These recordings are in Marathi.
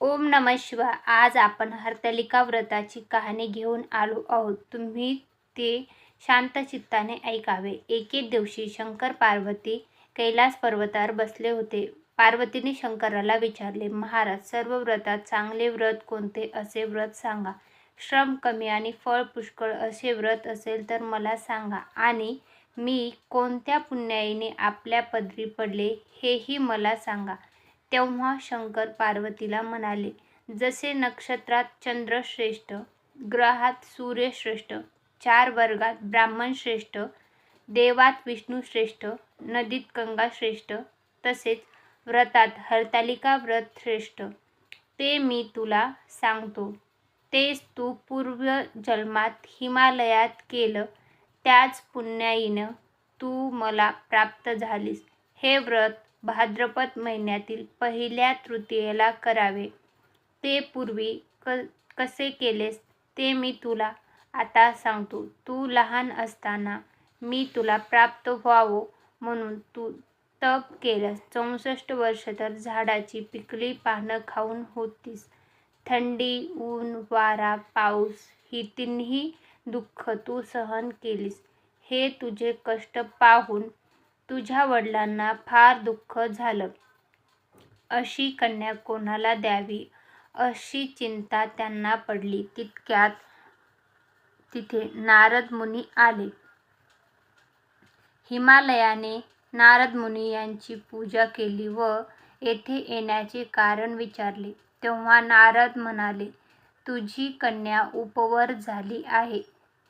ओम नम शिवा आज आपण हरतालिका व्रताची कहाणी घेऊन आलो आहोत. तुम्ही ते शांत चित्ताने ऐकावे. एके दिवशी शंकर पार्वती कैलास पर्वतावर बसले होते. पार्वतीने शंकराला विचारले महाराज सर्व व्रतात चांगले व्रत कोणते? असे व्रत सांगा. श्रम कमी आणि फळ पुष्कळ असे व्रत असेल तर मला सांगा. आणि मी कोणत्या पुण्याईने आपल्या पदरी पडले हेही मला सांगा. तेव्हा शंकर पार्वतीला म्हणाले जसे नक्षत्रात चंद्र श्रेष्ठ ग्रहात सूर्य श्रेष्ठ चार वर्गात ब्राह्मण श्रेष्ठ देवात विष्णू श्रेष्ठ नदीत गंगा श्रेष्ठ तसेच व्रतात हरतालिका व्रत श्रेष्ठ ते मी तुला सांगतो. तेच तू पूर्वजन्मात हिमालयात केलं त्याच पुण्याईनं तू मला प्राप्त झालीस. हे व्रत भाद्रपद महिन्यातील पहिल्या तृतीयेला करावे. ते पूर्वी क कसे केलेस ते मी तुला आता सांगतो. तू लहान असताना मी तुला प्राप्त व्हावं म्हणून तू तप केलंस. चौसष्ट वर्ष तर झाडाची पिकली पानं खाऊन होतीस. थंडी ऊन वारा पाऊस ही तिन्ही दुःख तू सहन केलीस. हे तुझे कष्ट पाहून तुझ्या वडिलांना फार दुःख झालं. अशी कन्या कोणाला द्यावी? अशी चिंता त्यांना पडली. तितक्यात तिथे नारद मुनी आले. हिमालयाने नारद मुनी यांची पूजा केली व येथे येण्याचे कारण विचारले. तेव्हा नारद म्हणाले तुझी कन्या उपवर झाली आहे.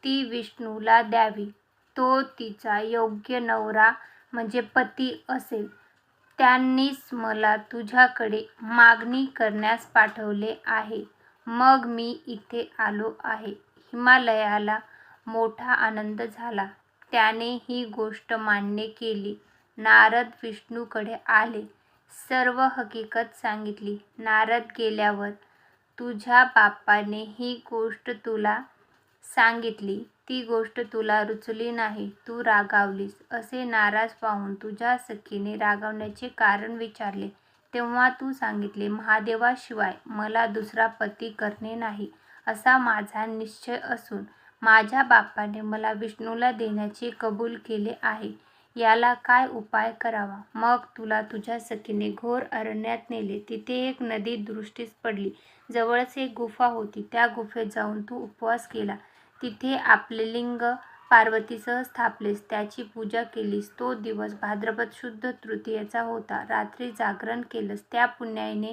ती विष्णूला द्यावी. तो तिचा योग्य नवरा म्हणजे पती असेल. त्यांनीच मला तुझ्याकडे मागणी करण्यास पाठवले आहे. मग मी इथे आलो आहे. हिमालयाला मोठा आनंद झाला. त्याने ही गोष्ट मान्य केली. नारद विष्णूकडे आले. सर्व हकीकत सांगितली. नारद गेल्यावर तुझ्या बापाने ही गोष्ट तुला सांगितली. ती गोष्ट तुला रुचली नाही तू रागावलीस. असे नाराज पाहून तुझ्या सखीने रागावण्याचे कारण विचारले. तेव्हा तू सांगितले महादेवाशिवाय मला दुसरा पती करणे नाही असा माझा निश्चय असून माझ्या बापाने मला विष्णूला देण्याचे कबूल केले आहे. याला काय उपाय करावा? मग तुला तुझ्या सखीने घोर अरण्यात नेले. तिथे एक नदी दृष्टीस पडली. जवळच एक गुफा होती. त्या गुफेत जाऊन तू उपवास केला. तिथे आपले लिंग पार्वतीसह स्थापलेस. त्याची पूजा केलीस तो दिवस भाद्रपद शुद्ध तृतीयेचा होता. रात्री जागरण केलंस. त्या पुण्याईने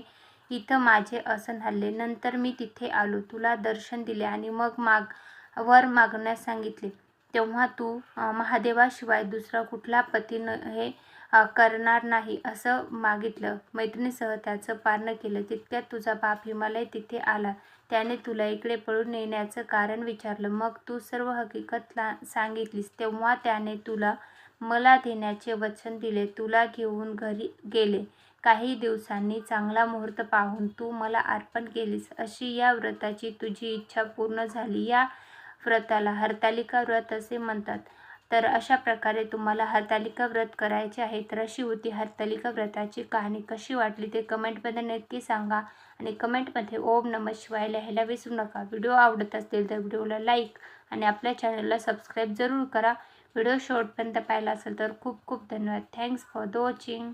इथं माझे आसन हल्ले. नंतर मी तिथे आलो. तुला दर्शन दिले आणि मग माग वर मागण्यास सांगितले. तेव्हा तू महादेवाशिवाय दुसरा कुठला पती न हे करणार नाही असं मागितलं. मैत्रिणीसह त्याचं पारणं केलं. तितक्यात तुझा बाप हिमालय तिथे आला. त्याने तुला इकडे पळून नेण्याचं कारण विचारलं. मग तू सर्व हकीकत सांगितलीस. तेव्हा त्याने तुला मला देण्याचे वचन दिले. तुला घेऊन घरी गेले. काही दिवसांनी चांगला मुहूर्त पाहून तू मला अर्पण केलीस. अशी या व्रताची तुझी इच्छा पूर्ण झाली. या व्रताला हरतालिका व्रत असे म्हणतात. तर अशा प्रकारे तुम्हाला हरतालिका व्रत करायचे आहे तर अशी होती हरतालिका व्रताची कहाणी. कशी वाटली ते कमेंटमध्ये नक्की सांगा आणि कमेंटमध्ये ओम नम शिवाय लिहायला विसरू नका. व्हिडिओ आवडत असतील तर व्हिडिओला लाईक आणि आपल्या चॅनलला सबस्क्राईब जरूर करा. व्हिडिओ शेवटपर्यंत पाहिला असेल तर खूप खूप धन्यवाद. Thanks for the watching.